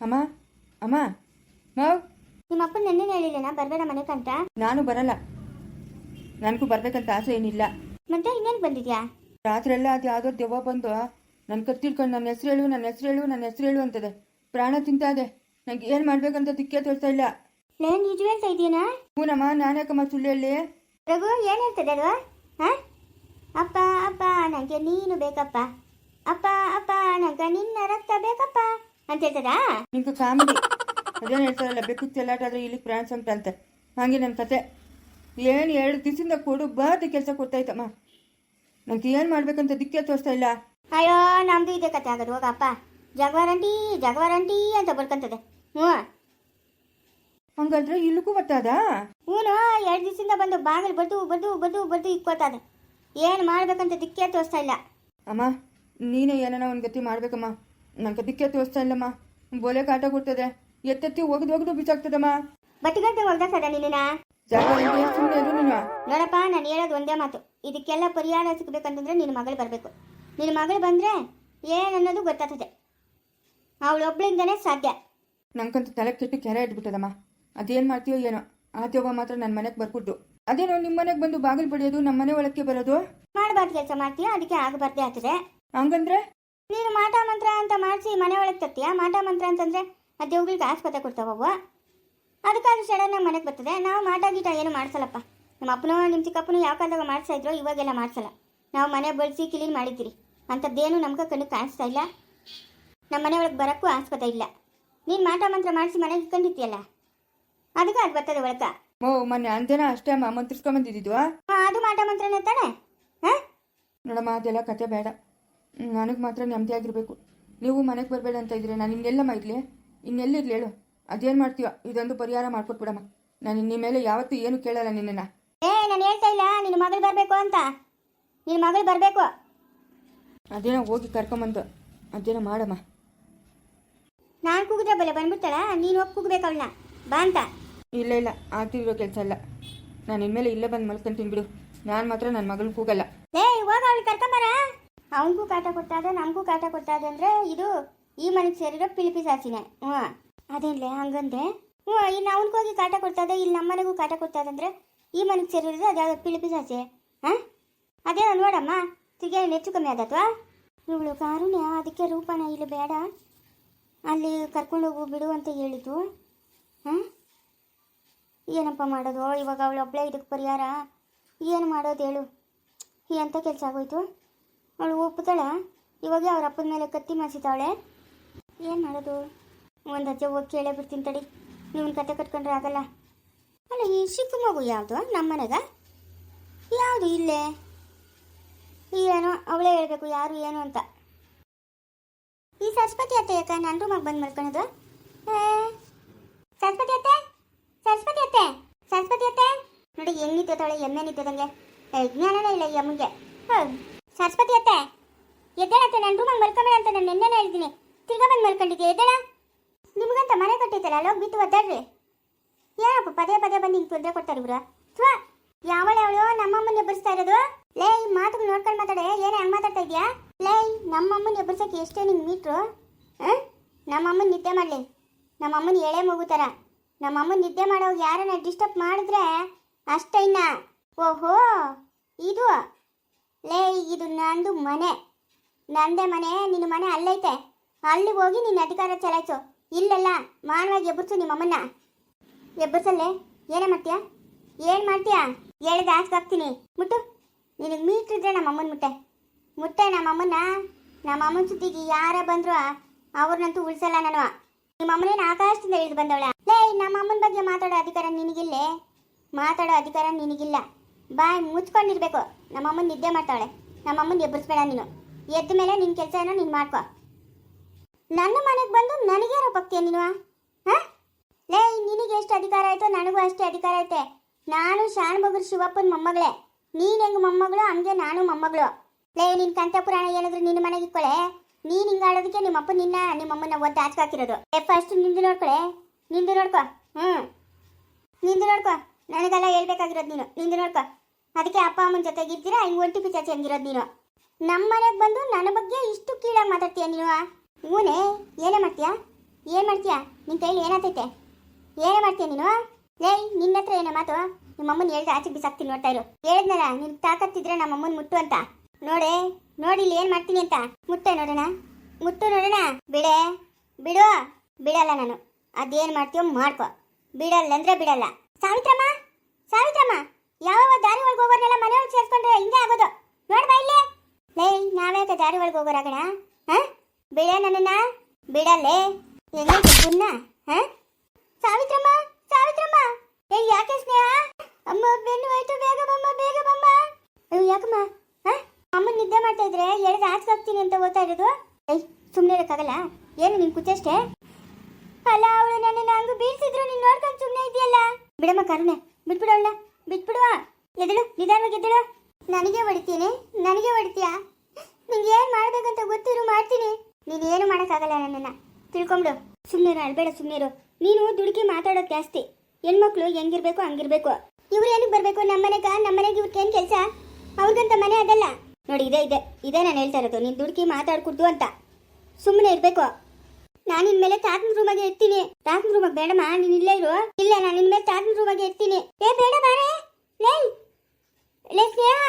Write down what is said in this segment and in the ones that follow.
ಅಮ್ಮ ಅಮ್ಮ. ಮಾವ್ ನಿಮ್ಮ ಅಪ್ಪನ ನೆನ್ನೆ ಹೇಳಿಲ್ಲನಾ ಬರಬೇಡ ಮನೆಗೆ ಅಂತ ನಾನು ಬರಲ್ಲ. ನನಗೂ ಬರ್ಬೇಕಂತ ಆಸೆ ಏನಿಲ್ಲ. ಮತ್ತೆ ಇನ್ನೇನು ಬಂದಿದ್ಯಾ? ರಾತ್ರಿ ಎಲ್ಲ ಅದು ಯಾವುದೋ ದೆವ್ವ ಬಂದು ನನ್ನ ಕತ್ತಿಡ್ಕೊಂಡು ನನ್ನ ಹೆಸರು ಹೇಳು ನನ್ನ ಹೆಸರು ಹೇಳು ನನ್ನ ಹೆಸರು ಹೇಳು ಅಂತದೆ. ಪ್ರಾಣ ತಿಂತಾದೆ. ನಂಗೆ ಏನು ಮಾಡ್ಬೇಕಂತ ದಿಕ್ಕೆ ತೋರಿಸ್ತಾ ಇಲ್ಲ. ಲೇ ನಿಜ ಹೇಳ್ತಾ ಇದೀಯನಾ ಹೂನಮ್ಮ ನಾನ್ಯಾಕಮ್ಮ ಸುಳ್ಳು ಹೇಳಿ ರಘು ಏನು ಹೇಳ್ತದೆ ಅಲ್ವಾ ಹಾ? ಅಪ್ಪ ಅಪ್ಪ ನನಗೆ ನೀನು ಬೇಕಪ್ಪ. ಅಪ್ಪ ಅಪ್ಪ ನನಗೆ ನಿನ್ನ ರಕ್ತ ಬೇಕಪ್ಪ. ಅಂತ ಹೇಳ್ತದಾ? ನಿಮ್ಮ ಫ್ಯಾಮಿಲಿ ಅದೇನು ಹೇಳ್ತಾರಲ್ಲ ಬೆಕ್ಕು ಚೆಲ್ಲಾಟ ಆದ್ರೆ ಇಲ್ಲಿ ಫ್ರಾನ್ಸ್ ಅಂತ ಅಂತ. ಹಾಗೆ ನನ್ನ ಕತೆ. ಏನು ಎರಡು ದಿವಸದಿಂದ ಕೊಡು ಬಾರ್ದು ಕೆಲಸ ಕೊಡ್ತಾಯ್ತಮ್ಮ ನಂಗೆ ಏನು ಮಾಡ್ಬೇಕಂತ ದಿಕ್ಕೆ ತೋರಿಸ್ತಾ ಇಲ್ಲ. ಅಯ್ಯೋ ನಮ್ದು ಇದೆ ಕತೆ ಆಗೋದು ಹೋಗಪ್ಪ ಜಗವಾರಂಟಿ ಜಗವಾರಂಟಿ ಅಂತ ಬರ್ಕಂತದೆ. ಹ್ಞೂ. ಹಂಗಂದ್ರೆ ಇಲ್ಲಕ್ಕೂ ಬರ್ತಾದ ಹೂನು ಎರಡು ದಿವಸದಿಂದ ಬಂದು ಬಾಗಿಲು ಬಡ್ದು ಬಡ್ದು ಬಡ್ದು ಬಡ್ದು ಇಕ್ಕೋತಾದೆ ಏನು ಮಾಡ್ಬೇಕಂತ ದಿಕ್ಕೆ ತೋರಿಸ್ತಾ ಇಲ್ಲ. ಅಮ್ಮ ನೀನೇ ಏನೋ ಒಂದು ಗತಿ ಮಾಡ್ಬೇಕಮ್ಮ. ನಂಗೆ ದಿಕ್ಕೆ ತೋರಿಸ್ತಾ ಇಲ್ಲಮ್ಮ. ಬೋಲೆ ಕಾಟ ಕೊಡ್ತದೆ. ಎತ್ತೆತ್ತಿ ಹೋಗದ್ ಒಗ್ದು ಬಿಸಾಕ್ತದಮ್ಮ. ಬಟ್ಟಿಗಂತೆ ಒಗ್ದಾಕದ ನಿನ್ನ ನೋಡಪ್ಪ ನಾನು ಹೇಳೋದು ಒಂದೇ ಮಾತು. ಇದಕ್ಕೆಲ್ಲ ಪರಿಹಾರ ಸಿಗ್ಬೇಕಂತಂದ್ರೆ ನಿನ್ನ ಮಗಳು ಬರಬೇಕು. ನಿನ್ನ ಮಗಳು ಬಂದ್ರೆ ಏನನ್ನೋದು ಗೊತ್ತಾಗ್ತದೆ. ಅವಳೊಬ್ಳಿಂದನೇ ಸಾಧ್ಯ. ನಂಗಂತೂ ತಲೆ ಕೆಟ್ಟು ಕೆರೆ ಇಟ್ಬಿಟ್ಟದಮ್ಮ. ಅದೇನ್ ಮಾಡ್ತೀಯೋ ಏನೋ. ಆ ಮಾತ್ರ ನನ್ನ ಮನೆಗೆ ಬರ್ಬಿಟ್ಟು ಅದೇನೋ ನಿಮ್ಮ ಮನೆಗೆ ಬಂದು ಬಾಗಿಲು ಬಡಿಯೋದು ನಮ್ಮ ಮನೆ ಒಳಕ್ಕೆ ಬರೋದು? ಮಾಡಬಾರ್ದು ಕೆಲಸ ಮಾಡ್ತೀಯ? ಅದಕ್ಕೆ ಆಗಬಾರ್ದೇ ಆಗ್ತದೆ. ಹಂಗಂದ್ರೆ? ನೀನು ಮಾಟ ಮಂತ್ರ ಅಂತ ಮಾಡಿಸಿ ಮನೆ ಒಳಗೆ ತರ್ತೀಯ? ಮಾಟ ಮಂತ್ರ ಅಂತಂದ್ರೆ ಅದೇ ದೇವ್ಗಳಿಗೆ ಆಸ್ಪತ್ರೆ ಕೊಡ್ತಾವವು ಅದಕ್ಕಾದ್ರೂ ಸಡನ್ ನಮ್ಮ ಮನೆಗೆ ಬರ್ತದೆ. ನಾವು ಮಾಟ ಗೀಟ ಏನು ಮಾಡಿಸಲ್ಲಪ್ಪ. ನಮ್ಮ ಅಪ್ಪನೂ ನಿಮ್ಮ ಚಿಕ್ಕಪ್ಪನೂ ಯಾವ ಕಾಲದಾಗ ಮಾಡಿಸ್ತಾ ಇದ್ರು ಇವಾಗೆಲ್ಲ ಮಾಡಿಸಲ್ಲ. ನಾವು ಮನೆ ಬಳಸಿ ಕ್ಲೀನ್ ಮಾಡಿದ್ದೀರಿ. ಅಂಥದ್ದೇನು ನಮ್ಗೆ ಕಣ್ಣಿಗೆ ಕಾಣಿಸ್ತಾ ಇಲ್ಲ. ನಮ್ಮ ಮನೆ ಒಳಗೆ ಬರೋಕ್ಕೂ ಆಸ್ಪತ್ರೆ ಇಲ್ಲ. ನೀನು ಮಾಟ ಮಂತ್ರ ಮಾಡಿಸಿ ಮನೆಗೆ ಇಟ್ಕೊಂಡಿರ್ತೀಯಲ್ಲ ಅದಕ್ಕೆ ಅದು ಬರ್ತದೆ ಒಳಕ ಓ ಮೊನ್ನೆ ಅಂಜನ ಅಷ್ಟೇ ಅಮ್ಮ ಮಂತ್ರಿಸ್ಕೊಂಬಂದಿದ್ದು ಅದು ಮಾಟ ಮಂತ್ರನೇ ತಾನೆ? ಹಾಂ? ನೋಡಮ್ಮ ಅದೆಲ್ಲ ಕತೆ ಬೇಡ. ನನಗೆ ಮಾತ್ರ ನೆಮ್ಮದಿಯಾಗಿರ್ಬೇಕು ನೀವು ಮನೆಗೆ ಬರಬೇಡ ಅಂತ ಇದ್ರೆ ನಾನು ಇನ್ನೆಲ್ಲಮ್ಮ ಇರಲಿ? ಇನ್ನೆಲ್ಲಿರ್ಲಿ ಹೇಳು? ಅದೇನು ಮಾಡ್ತೀಯೋ? ಇದೊಂದು ಪರಿಹಾರ ಮಾಡ್ಕೊಟ್ಬಿಡಮ್ಮ. ನಾನು ನಿಮ್ಮ ಮೇಲೆ ಯಾವತ್ತೂ ಏನು ಕೇಳಲ್ಲ ನಿನ್ನನ್ನು. ಏ ನಾನು ಹೇಳ್ತಾ ಇಲ್ಲ. ನಿನ್ನ ಮಗಳು ಬರಬೇಕು ಅಂತ. ನಿನ್ನ ಮಗಳು ಬರಬೇಕು. ಅದೇನೋ ಹೋಗಿ ಕರ್ಕೊಂಬಂದು. ಅದೇನೋ ಮಾಡಮ್ಮ. ನಾನು ಕೂಗಿದ್ರೆ ಬಲೆ ಬಂದ್ಬಿಡ್ತಾಳ? ನೀನು ಹೋಗಿ ಕೂಗ್ಬೇಕು ಅವಳನ್ನ. ಬಾ ಅಂತ. ಇಲ್ಲ ಇಲ್ಲ. ಆಗ್ತಿರೋ ಕೆಲಸ ಇಲ್ಲ ನಾನು ಇನ್ಮೇಲೆ ಇಲ್ಲೇ ಬಂದು ಮಲ್ಕೊಂತೀನಿ ಬಿಡು. ನಾನು ಮಾತ್ರ ನನ್ನ ಮಗಳು ಕೂಗಲ್ಲ. ಏಯ್ ಹೋಗ ಅವಳು ಕರ್ಕೊಂಬರ ಅವನಿಗೂ ಕಾಟ ಇದೆ ನಮಗೂ ಕಾಟ ಇದೆ ಅಂದರೆ ಇದು ಈ ಮನೆಗೆ ಸೇರಿರೋ ಪಿಲಿಪಿ ಸಾಸಿನೇ ಹ್ಞೂ ಅದೇನ್ಲೇ ಹಂಗಂದ್ರೆ ಹ್ಞೂ ಇನ್ನು ಅವನಿಗೆ ಹೋಗಿ ಕಾಟ ಕೊಡ್ತಾ ಇದೆ ಇಲ್ಲಿ ನಮ್ಮ ಮನೆಗೂ ಕಾಟ ಕೊಡ್ತಾ ಇದೆ ಅಂದರೆ ಈ ಮನೆಗೆ ಸೇರಿರೋದು ಅದ್ಯಾವುದು ಪಿಲಿಪಿ ಸಾಸಿ ಹಾಂ? ಅದೇನೋ ನೋಡಮ್ಮ ತಿರ್ಗಿ ಹೆಚ್ಚು ಕಮ್ಮಿ ಆಗತ್ವಾ ಇವಳು ಕಾರುಣ್ಯ, ಅದಕ್ಕೆ ರೂಪಣ ಇಲ್ಲಿ ಬೇಡ. ಅಲ್ಲಿ ಕರ್ಕೊಂಡೋಗು ಬಿಡು ಅಂತ ಹೇಳಿದ್ದು. ಹಾಂ? ಏನಪ್ಪ ಮಾಡೋದು? ಇವಾಗ ಅವಳು ಒಬ್ಬಳೇ ಇದಕ್ಕೆ ಪರಿಹಾರ. ಏನು ಮಾಡೋದು ಹೇಳು. ಎಂಥ ಕೆಲಸ ಆಗೋಯ್ತು? ಅವಳು ಒಪ್ಪುತ್ತಾಳೆ ಇವಾಗ ಅವ್ರ ಅಪ್ಪನ ಮೇಲೆ ಕತ್ತಿ ಮಾಡಿಸಿದ್ದಾಳೆ. ಏನು ಮಾಡೋದು? ಒಂದು ಅಜ್ಜ ಹೋಗಿ ಕೇಳೇ ಬಿಡ್ತೀನಿ ತಡಿ. ನೀವು ಕತೆ ಕಟ್ಕೊಂಡ್ರೆ ಆಗಲ್ಲ. ಅಲ್ಲ, ಈ ಚಿಕ್ಕ ಮಗು ಯಾವುದು? ನಮ್ಮ ಮನೆಗ ಯಾವುದು ಇಲ್ಲೇ? ಏನೋ ಅವಳೇ ಹೇಳಬೇಕು, ಯಾರು ಏನು ಅಂತ. ಈ ಸರಸ್ವತಿ ಅತ್ತೆ ಯಾಕ ನನ್ನ ರೂಮಾಗ ಬಂದು ಮಲ್ಕೊಳೋದು? ಸರಸ್ವತಿ ಅತ್ತೆ? ಸರಸ್ವತಿ ಅತ್ತೆ? ಸರಸ್ವತಿ ಅತ್ತೆ? ನೋಡಿ, ಹೆಂಗ್ ನಿಂತಿದ್ದಾಳೆ ಎಮ್ಮೆ ನಿಂತಿದ್ದಂಗೆ. ಜ್ಞಾನನೇ ಇಲ್ಲ ಈ ಹೌದು. ಸರಸ್ವತಿ ಅತ್ತೆ ಎದ್ದೇಳತ್ತೆ ನಾನು ರೂಮಾಗ ಮಲ್ಕೊಂಬೇಡ ಅಂತ ನಾನು ನಿನ್ನೆನೇ ಹೇಳಿದ್ದೀನಿ. ತಿರ್ಗಾ ಬಂದು ಮಲ್ಕೊಂಡಿದ್ದೆ ಎದ್ದೇಳ? ನಿಮಗಂತ ಮನೆ ಕಟ್ಟಿದ್ದಲ್ಲ ಅಲ್ಲೋಗಿ ಬಿತ್ತು ಒದ್ದಾಡ್ರಿ. ಏನಪ್ಪ ಪದೇ ಪದೇ ಬಂದು ಹಿಂಗೆ ತೊಂದರೆ ಕೊಡ್ತಾರೆ ಇವ್ರು? ಥ್ವಾ ಯಾವಳೆ ಅವಳು ನಮ್ಮಮ್ಮನ ಎಬ್ಬರಿಸ್ತಾ ಇರೋದು? ಲೇ, ಈ ಮಾತುಗಳು ನೋಡ್ಕೊಂಡು ಮಾತಾಡೆ, ಏನೇ ಹಂಗೆ ಮಾತಾಡ್ತಾ ಇದೆಯಾ? ಲೇ ನಮ್ಮಮ್ಮನ ಎಬ್ಬರ್ಸಕ್ಕೆ ಎಷ್ಟೇ ನಿಂಗೆ ಮೀಟ್ರು, ಹಾಂ? ನಮ್ಮಮ್ಮನ ನಿದ್ದೆ ಮಾಡಲಿ. ನಮ್ಮಮ್ಮನ ಎಳೆ ಮಗು ಥರ ನಮ್ಮಮ್ಮನ ನಿದ್ದೆ ಮಾಡೋ ಯಾರನ್ನ ಡಿಸ್ಟರ್ಬ್ ಮಾಡಿದ್ರೆ ಅಷ್ಟೇ ಇನ್ನ. ಓಹೋ, ಇದು ಲೇ, ಇದು ನಂದು ಮನೆ. ನಂದೇ ಮನೆ, ನಿನ್ನ ಮನೆ ಅಲ್ಲೈತೆ. ಅಲ್ಲಿ ಹೋಗಿ ನಿನ್ನ ಅಧಿಕಾರ ಚಲಾಯಿಸು. ಇಲ್ಲೆಲ್ಲ, ಮಾನವಾಗಿ ಎಬ್ಬರ್ಸು ನಿಮ್ಮಮ್ಮನ್ನ. ಎಬ್ಬರ್ಸಲ್ಲೇ, ಏನೇ ಮಾಡ್ತೀಯ? ಏನು ಮಾಡ್ತೀಯಾ? ಹೇಳಿದ ಹಾಕ್ತೀನಿ. ಮುಟ್ಟು. ನಿನಗೆ ಮೀಟ್ರಿದ್ರೆ ನಮ್ಮಮ್ಮನ ಮುಟ್ಟೆ. ಮುಟ್ಟೆ ನಮ್ಮಮ್ಮನ್ನ ನಮ್ಮಮ್ಮನ ಸುದ್ದಿಗೆ ಯಾರ ಬಂದ್ರು ಅವ್ರನ್ನಂತೂ ಉಳಿಸಲ್ಲ ನಾನು ನಿಮ್ಮ ಅಮ್ಮನೇನು ಆಕಾಶದಿಂದ ಇಳಿದು ಬಂದವಳ? ಲೇ, ನಮ್ಮ ಅಮ್ಮನ ಬಗ್ಗೆ ಮಾತಾಡೋ ಅಧಿಕಾರ ನಿನಗಿಲ್ಲೇ. ಮಾತಾಡೋ ಅಧಿಕಾರ ನಿನಗಿಲ್ಲ. ಬಾಯ್ ಮುಚ್ಕೊಂಡಿರ್ಬೇಕು. ನಮ್ಮ ಅಮ್ಮನ ನಿದ್ದೆ ಮಾಡ್ತಾಳೆ ನಮ್ಮಮ್ಮನ ಎಬ್ಬರಿಸ್ಬೇಡ ನೀನು. ಎದ್ದ ಮೇಲೆ ನಿನ್ನ ಕೆಲಸ ಏನೋ ನೀನು ಮಾಡ್ಕೋ. ನನ್ನ ಮನೆಗೆ ಬಂದು ನನಗೇನೋ ಪಕ್ತಿಯ ನೀನು ಹಾಂ? ಲೇ, ನಿನಗೆ ಎಷ್ಟು ಅಧಿಕಾರ ಆಯ್ತೋ ನನಗೂ ಅಷ್ಟೇ ಅಧಿಕಾರ ಐತೆ. ನಾನು ಶಾಣಬಗರು ಶಿವಪ್ಪನ ಮೊಮ್ಮಗಳೇ. ನೀನು ಹೆಂಗೆ ಮೊಮ್ಮಗಳು, ಹಂಗೆ ನಾನು ಮೊಮ್ಮಗಳು. ಲೇ ನಿನ್ನ ಕಂತ ಪುರಾಣ ಏನಾದ್ರು ನಿನ್ನ ಮನೆಗೆ ಇಕ್ಕೊಳೆ? ನೀನು ಹಿಂಗೆ ಆಡೋದಕ್ಕೆ ನಿಮ್ಮಪ್ಪ ನಿನ್ನ ನಿಮ್ಮಮ್ಮನ ಒದ್ದು ಹಾಕಿರೋದು. ಏ ಫಸ್ಟ್ ನಿಂದು ನೋಡ್ಕೊಳೆ. ನಿಂದು ನೋಡ್ಕೊ. ಹ್ಞೂ ನಿಂದು ನೋಡ್ಕೊ. ನನಗೆಲ್ಲ ಹೇಳ್ಬೇಕಾಗಿರೋದು ನೀನು. ನಿಂದು ನೋಡ್ಕೊ. ಅದಕ್ಕೆ ಅಪ್ಪ ಅಮ್ಮನ ಜೊತೆಗಿರ್ತೀರಾ ಹಿಂಗೆ ಒಂಟಿ ಪಿಚಾಚಿ ಹಂಗಿರೋದು ನೀನು. ನಮ್ಮ ಮನೆಗೆ ಬಂದು ನನ್ನ ಬಗ್ಗೆ ಇಷ್ಟು ಕೀಳಾಗಿ ಮಾತಾಡ್ತೀಯ ನೀನು ಹೂನೇ, ಏನೇ ಮಾಡ್ತೀಯಾ? ಏನು ಮಾಡ್ತೀಯಾ? ನಿನ್ನ ಕೈಲಿ ಏನಾಗ್ತೈತೆ ಏನೇ ಮಾಡ್ತೀಯ ನೀನು ಏಯ್ ನಿನ್ನ ಹತ್ರ ಏನೇ ಮಾತು? ನಿಮ್ಮ ಅಮ್ಮನ ಹೇಳ್ದೆ ಆಚೆ ಬಿಸಾಕ್ತೀನಿ ನೋಡ್ತಾ ಇರು. ಹೇಳಿದ್ನಲ್ಲ, ನಿನ್ ತಾಕತ್ತಿದ್ರೆ ನಮ್ಮ ಅಮ್ಮನ ಮುಟ್ಟು ಅಂತ. ನೋಡೇ, ನೋಡಿ ಇಲ್ಲಿ ಏನು ಮಾಡ್ತೀನಿ ಅಂತ. ಮುಟ್ಟೆ ನೋಡೋಣ. ಮುಟ್ಟು ನೋಡೋಣ. ಬಿಡೆ. ಬಿಡು. ಬಿಡಲ್ಲ ನಾನು. ಅದೇನು ಮಾಡ್ತೀಯೋ ಮಾಡ್ಕೊ. ಬಿಡಲ್ಲ ಅಂದ್ರೆ ಬಿಡಲ್ಲ. ಸಾವಿತ್ರಮ್ಮ? ಸಾವಿತ್ರಮ್ಮ? ಯಾವ ದಾರಿ ಒಳಗೆ ಹೋಗೋರ್ನೆಲ್ಲ ಮನೆಯೊಳಗೆ ಸೇರಿಸ್ಕೊಂಡ್ರೆ ಹಿಂಗೆ ಆಗೋದು? ನೋಡ್ಬಾ ಇಲ್ಲೇ? ಲೇ, ನಾವ್ಯಾಕೆ ದಾರಿ ಒಳಗೆ ಹೋಗೋರಾಗಣ? ಹಾ? ಬಿಡ ನನ್ನನ್ನ? ಬಿಡಲ್ಲೇ? ಹೆಂಗೈತೆ ಗುನ್ನ ಹಾ? ಸಾವಿತ್ರಮ್ಮ ಸಾವಿತ್ರಮ್ಮ! ಏ, ಯಾಕೆ ಸ್ನೇಹ? ಅಮ್ಮ, ಬೆನ್ನು ಹೋಯ್ತು, ಬೇಗ ಬಮ್ಮ ಬೇಗ ಬಮ್ಮ! ಅಯ್ಯೋ, ಯಾಕಮ್ಮ? ಹಾ? ಅಮ್ಮ ನಿದ್ದೆ ಮಾಡ್ತಾ ಇದ್ರೆ ಎಳೆದು ಹೋಗ್ತೀನಿ ಅಂತ ಓದ್ತಾ ಇರೋದು? ಏಯ್ ಸುಮ್ಮನೆ ಇರೋಕ್ಕಾಗಲ್ಲ? ಏನು, ನಿನ್ ಕುಚ್ಚಷ್ಟೇ ಅಲ್ಲ, ಅವಳು ನನ್ನ ಹಂಗ ಬೀಳ್ಸಿದ್ರು, ನೀನ್ ನೋಡ್ಕೊಂಡು ಸುಮ್ಮನೆ ಇದೆಯಲ್ಲ? ಬಿಡಮ್ಮ, ಕರುಣೆ. ಬಿಟ್ಬಿಡು ಬಿಟ್ಬಿಡುವ ಎದಳು ನಿಧಾನವಾಗಿ ಎದಳು ನನಗೆ ಹೊಡಿತೀನಿ, ನನಗೆ ಹೊಡಿತೀಯಾ? ನಿಂಗೆ ಏನು ಮಾಡ್ಬೇಕಂತ ಗೊತ್ತಿರು ಮಾಡ್ತೀನಿ. ನೀನು ಏನು ಮಾಡೋಕ್ಕಾಗಲ್ಲ ನನ್ನನ್ನ. ತಿಳ್ಕೊಂಬಿಡು. ಸುಮ್ಮನಿರು ಅಳ್ಬೇಡ ಸುಮ್ಮನಿರು ನೀನು ದುಡುಕಿ ಮಾತಾಡೋದು ಜಾಸ್ತಿ. ಹೆಣ್ಮಕ್ಳು ಹೆಂಗಿರ್ಬೇಕು, ಹಂಗಿರ್ಬೇಕು. ಇವ್ರು ಏನಕ್ಕೆ ಮನೆಗ ನಮ್ಮನೆಗ ನಮ್ಮನೆಗೆ ಇವ್ರಿಗೆ ಏನು ಕೆಲಸ? ಅವ್ರಿಗಂತ ಮನೆ ಅದಲ್ಲ. ನೋಡಿ, ಇದೆ ಇದೆ. ಇದೇ ನಾನು ಹೇಳ್ತಾ ಇರೋದು. ನೀನು ದುಡುಕಿ ಮಾತಾಡ್ಕೊಡ್ದು ಅಂತ. ಸುಮ್ಮನೆ ಇರಬೇಕು. ನಾನು ನಿನ್ ಮೇಲೆ ತಾತನ ರೂಮಾಗೆ ಇರ್ತೀನಿ ತಾತನ ರೂಮಾಗ ಬೇಡಮ್ಮ, ನೀನು ಇಲ್ಲೇ ಇರು. ಇಲ್ಲ, ನಾನು ನಿನ್ ಮೇಲೆ ತಾತನ ರೂಮಾಗೆ ಇರ್ತೀನಿ ಏ, ಬೇಡ ಬಾರೆ. ಲೇ ಲೇ ಸ್ನೇಹ.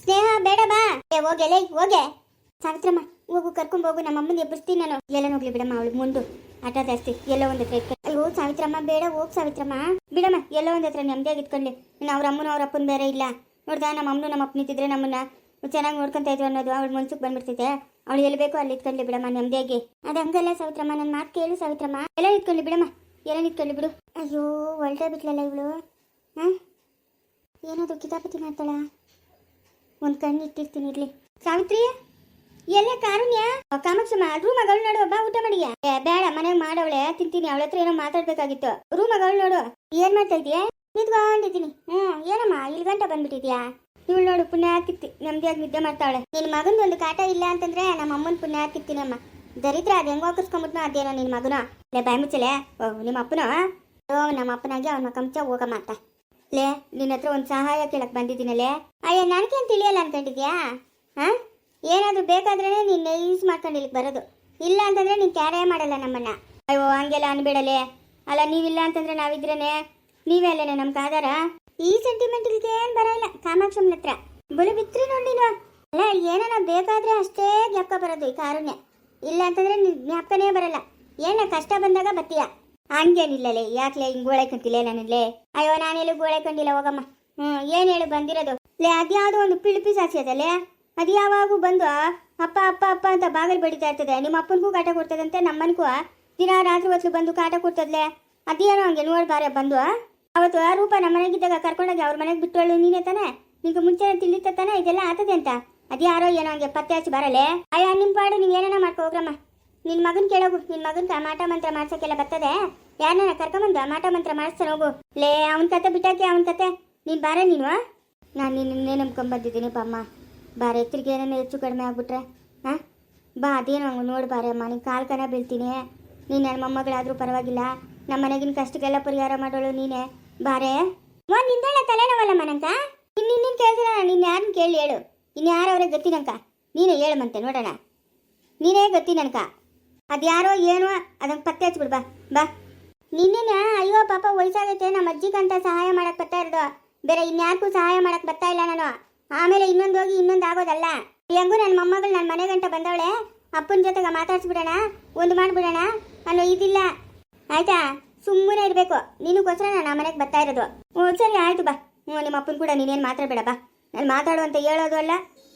ಸ್ನೇಹ, ಬೇಡ ಬಾ. ಏ, ಹೋಗೆ, ಲೇ, ಹೋಗೆ. ಸಾವಿತ್ರಮ್ಮ, ಹೋಗು, ಕರ್ಕೊಂಡು ಹೋಗು. ನಮ್ಮ ಅಮ್ಮನ ಎಬ್ಬಿಸ್ತೀನಿ ನಾನು. ಎಲ್ಲ ಹೋಗ್ಲಿ ಬಿಡಮ್ಮ, ಅವಳು ಮುಂದು. ಆಟ ಜಾಸ್ತಿ, ಎಲ್ಲೋ ಒಂದು ಹತ್ರ ಅಯ್ಯೋ, ಸಾವಿತ್ರಮ್ಮ, ಬೇಡ, ಹೋಗ್ ಸಾವಿತ್ರಮ್ಮ. ಬಿಡಮ್ಮ, ಎಲ್ಲೋ ಒಂದು ಹತ್ರ ನೆಮ್ಮದಿಯಾಗಿ ಇಟ್ಕೊಂಡೆ ಇನ್ನು ಅವ್ರ ಅಮ್ಮನ ಅವ್ರ ಅಪ್ಪನ ಬೇರೆ ಇಲ್ಲ. ನೋಡ್ದ, ನಮ್ಮ ಅಮ್ಮನು ನಮ್ಮ ಅಪ್ಪ ನಿಂತಿದ್ರೆ ನಮ್ಮನ್ನ ಚೆನ್ನಾಗಿ ನೋಡ್ಕೊಂತ ಇದ್ರು ಅನ್ನೋದು ಅವಳು ಮನ್ಸಿಗೆ ಬಂದ್ಬಿಡ್ತೈತೆ. ಅವಳು ಎಲ್ಲಿ ಬೇಕೋ ಅಲ್ಲಿ ಇಟ್ಕೊಂಡ್ಲಿ ಬಿಡಮ್ಮ, ನೆಮ್ಮದಿಯಾಗಿ. ಅದು ಹಂಗಲ್ಲ ಸಾವಿತ್ರಮ್ಮ ನನ್ನ ಮಾತು ಕೇಳು ಸಾವಿತ್ರಮ್ಮ. ಎಲ್ಲ ಇಟ್ಕೊಂಡ್ಲಿ ಬಿಡಮ್ಮ, ಎಲ್ಲ ಇಟ್ಕೊಂಡ್ಲಿ ಬಿಡು. ಅಯ್ಯೋ ಒಳ್ಳೆ ಬಿಟ್ಲಲ್ಲ ಇವಳು. ಹಾಂ? ಏನಾದ್ರು ಕಿತಾಪತಿ ಮಾಡ್ತಾಳ? ಒಂದು ಕಣ್ಣು ಇಟ್ಟಿರ್ತೀನಿ ಇರ್ಲಿ. ಸಾವಿತ್ರಿ, ಎಲ್ಲ ಕಾರುಣ್ಯ? ಕಾಮಾಕ್ಷಮ್ಮ ರೂಮ್ ಮಗಳು ನೋಡು, ಬಾ ಊಟ ಮಾಡಿಯ? ಬೇಡ, ಮನೆಗೆ ಮಾಡವಳೆ, ತಿಂತೀನಿ, ಅವಳ ಹತ್ರ ಏನೋ ಮಾತಾಡ್ಬೇಕಾಗಿತ್ತು. ರೂಮ್ ಮಗಳು ನೋಡು. ಏನ್ ಮಾಡ್ತಾ ಇದೀಯ ನಿಂತ್ಕೊಂಡಿದ್ದೀನಿ. ಹ್ಮ್, ಏನಮ್ಮ, ಇಲ್ಲಿ ಗಂಟೆ ಬಂದ್ಬಿಟ್ಟಿದ್ಯಾ ಇವಳು ನೋಡು, ಪುಣ್ಯ ಹಾಕಿತ್ತಿ ನೆಮ್ಮದಿಯಾಗಿ ನಿದ್ದೆ ಮಾಡ್ತಾವಳೆ. ನಿನ್ ಮಗನ ಒಂದು ಕಾಟ ಇಲ್ಲ ಅಂತಂದ್ರೆ ನಮ್ಮ ಅಮ್ಮನ್ ಪುಣ್ಯ ಹಾಕಿತ್ತೀನಮ್ಮ ದರಿದ್ರ, ಅದು ಹೆಂಗ್ ಹಾಕಿಸ್ಕೊಂಬಿಟ್ನ ಅದೇನೋ ನಿನ್ ಮಗನ? ಬಾಯ್ ಮುಚ್ಚಲೆ. ನಿಮ್ಮ ಅಪ್ಪನ ಓ ನಮ್ಮ ಅಪ್ಪನಾಗಿ ಅವ್ನ ಕಮ್ಚ ಹೋಗಮ್ಮ ಅಂತ. ಲೇ, ನಿನ್ನ ಹತ್ರ ಒಂದು ಸಹಾಯ ಕೇಳಕ್ ಬಂದಿದ್ದೀನಲ್ಲೇ ಅಯ್ಯ ನನಗೇನು ತಿಳಿಯಲ್ಲ ಅನ್ಕೊಂಡಿದ್ಯಾ? ಹಾ? ಏನಾದರೂ ಬೇಕಾದ್ರೆ ನಿನ್ನ ಯೂಸ್ ಮಾಡ್ಕೊಂಡು ಇಲ್ಲಿಗೆ ಬರೋದು. ಇಲ್ಲ ಅಂತಂದ್ರೆ ನೀನು ಕ್ಯಾರೇ ಮಾಡಲ್ಲ ನಮ್ಮನ್ನ. ಅಯ್ಯೋ, ಹಂಗೆಲ್ಲ ಅನ್ಬಿಡಲೆ ಅಲ್ಲ, ನೀವಿಲ್ಲ ಅಂತಂದ್ರೆ ನಾವಿದ್ರೇನೆ? ನೀವೇ ಅಲ್ಲೇನೆ ನಮ್ ಕಾದಾರ? ಈ ಸೆಂಟಿಮೆಂಟ್ಗೆ ಏನ್ ಬರೋಲ್ಲ ಕಾಮಾಕ್ಷಮ್ಮನ ಹತ್ರ. ಬುಲು ಬಿತ್ರಿ ನೋಡಿ ಅಲ್ಲ ಏನಾರ ಬೇಕಾದ್ರೆ ಅಷ್ಟೇ ಜ್ಞಾಪಕ ಬರೋದು ಈ ಕಾರುಣ್ಯ. ಇಲ್ಲ ಅಂತಂದ್ರೆ ಜ್ಞಾಪಕನೇ ಬರಲ್ಲ. ಏನ, ಕಷ್ಟ ಬಂದಾಗ ಬತ್ತೀಯ? ಹಂಗೇನಿಲ್ಲಲೇ, ಯಾಕ್ಲೆ ಹಿಂಗ್ ಗೋಳೆಕಂತಿಲ್ಲ ನಾನಿಲ್ಲೇ ಅಯ್ಯೋ, ನಾನೆಲ್ಲೂ ಗೋಳೈಕೊಂಡಿಲ್ಲ ಹೋಗಮ್ಮ. ಹ್ಮ್, ಏನ್ ಹೇಳು, ಬಂದಿರೋದು? ಲೇ, ಅದ್ಯಾವುದೋ ಒಂದು ಪಿಳುಪಿ ಸಾಸಿ ಅದಲ್ಲೇ? ಅದು ಯಾವಾಗೂ ಬಂದು, ಅಪ್ಪ ಅಪ್ಪ ಅಪ್ಪ ಅಂತ ಬಾಗಿಲು ಬಡಿತಾ ಇರ್ತದೆ. ನಿಮ್ಮ ಅಪ್ಪನಿಗೂ ಕಾಟ ಕೊಡ್ತದಂತೆ, ನಮ್ಮನ್ಕು? ದಿನ ರಾತ್ರಿ ಹೊತ್ತು ಬಂದು ಕಾಟ ಕೊಡ್ತದ್ಲೆ? ಅದೇನೋ ಹಂಗೆ ನೋಡ್ಬಾರೆ ಬಂದು ಅವತ್ತು ಆ ರೂಪ ನಮ್ಮ ಮನೆಗಿದ್ದಾಗ ಕರ್ಕೊಂಡೋಗಿ ಅವ್ರ ಮನೆಗೆ ಬಿಟ್ಟೋಳು ನೀನೇ ತಾನೆ? ನಿಂಗೆ ಮುಂಚೆ ತಿಳಿತ ತಾನೆ ಇದೆಲ್ಲ ಆತದೆ ಅಂತ? ಅದ್ಯಾರೋ ಏನೋ ಹಂಗೆ ಪತ್ತೆ ಹಚ್ಚಿ ಬರಲೆ? ಅಯ್ಯ ನಿಮ್ಮ ಪಾಡು, ನೀವು ಏನೇನ ಮಾಡ್ಕೊ ಹೋಗ್ರಮ್ಮ. ನಿನ್ ಮಗನ್ ಕೇಳೋಗು ನಿನ್ ಮಗನ್ ಮಾಟ ಮಂತ್ರ ಮಾಡ್ಸಕ್ಕೆಲ್ಲ ಬರ್ತದೆ. ಯಾರನ್ನ ಕರ್ಕೊಂಬಂದು ಮಾಟ ಮಂತ್ರ ಮಾಡಿಸ್ತಾನೆ ಹೋಗು. ಲೇ, ಅವನ ಕತೆ ಬಿಟ್ಟಾಕಿ ಅವನ ಕತೆ. ನೀನು ಬಾರೆ ನೀನು ನಾನು ನಿನ್ನೇ ನಂಬ್ಕೊಂಬಂದಿದ್ದೀನಿ ಪಮ್ಮ ಬಾರೆ ಎತ್ತರಿಗೆ ಏನೇನು ಹೆಚ್ಚು ಕಡಿಮೆ ಆಗ್ಬಿಟ್ರೆ ಹಾಂ ಬಾ, ಅದೇನು ಹಂಗೆ ನೋಡಿ ಬಾರೆ ಅಮ್ಮ. ನೀನು ಕಾಲ್ ಕನ ಬೀಳ್ತೀನಿ. ನೀನು ನನ್ನ ಮೊಮ್ಮಗಳಾದ್ರೂ ಪರವಾಗಿಲ್ಲ. ನಮ್ಮ ಮನೆಗಿನ ಕಷ್ಟಕ್ಕೆಲ್ಲ ಪರಿಹಾರ ಮಾಡೋಳು ನೀನೇ. ಬಾರೆ ಒಂದು ನಿಂದಳೆ ತಲೆನೋವಲ್ಲ ಮನಂಕ ಇನ್ನು ಇನ್ನೇನು ಕೇಳ್ತೀರ ನಿನ್ನ ಯಾರನ್ನ ಕೇಳಿ ಹೇಳು. ಇನ್ನು ಯಾರವರೇ ಗೊತ್ತಿನಂಕ ನೀನೇ ಹೇಳು ಮಂತೆ, ನೋಡೋಣ. ನೀನೇ ಗತಿ ನನ್ಕ ಅದ್ಯಾರೋ ಏನೋ ಅದನ್ನ ಪತ್ತೆ ಹಚ್ಬಿಡ್, ಬಾ ಬಾ. ನಿನ್ನೆ ಅಯ್ಯೋ ಪಾಪ ವಯಸ್ಸಾಗೈತೆ, ನಮ್ಮ ಅಜ್ಜಿಗಂತ ಸಹಾಯ ಮಾಡಕ್ ಬರ್ತಾ ಇರೋದು. ಬೇರೆ ಇನ್ಯಾರಿಗೂ ಸಹಾಯ ಮಾಡಕ್ ಬರ್ತಾ ಇಲ್ಲ ನಾನು. ಆಮೇಲೆ ಇನ್ನೊಂದು ಹೋಗಿ ಇನ್ನೊಂದು ಆಗೋದಲ್ಲ. ಹೆಂಗೂ ನನ್ನ ಮೊಮ್ಮಗಳು ನನ್ನ ಮನೆ ಗಂಟ ಬಂದವಳೆ. ಅಪ್ಪನ ಜೊತೆಗೆ ಮಾತಾಡ್ಸ್ಬಿಡೋಣ, ಒಂದು ಮಾಡಿಬಿಡೋಣ ಅನ್ನೋ ಇದಿಲ್ಲ. ಆಯ್ತಾ? ಸುಮ್ಮನೆ ಇರಬೇಕು. ನಿನಗೋಸ್ಕರ ನಾನು ಆ ಮನೆಗೆ ಬರ್ತಾ ಇರೋದು. ಹ್ಞೂ, ಸರಿ, ಆಯ್ತು, ಬಾ. ಹ್ಞೂ, ನಿಮ್ಮ ಅಪ್ಪನ ಕೂಡ ನೀನೇನು ಮಾತಾಡಬೇಡ, ಬಾ. ನಾನು ಮಾತಾಡು ಅಂತ ಹೇಳೋದು ಅಲ್ಲ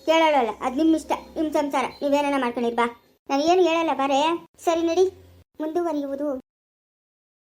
ಕೇಳೋದು ಅದು ನಿಮ್ಮ ಇಷ್ಟ ನಿಮ್ಮ ಸಂಸಾರ. ನೀವೇನ ಮಾಡ್ಕೊಂಡಿರಿ, ಬಾ. ನಾನು ಏನು ಹೇಳಲ್ಲ ಬಾರೆ. ಸರಿ ನಡಿ ಮುಂದುವರಿಯುವುದು.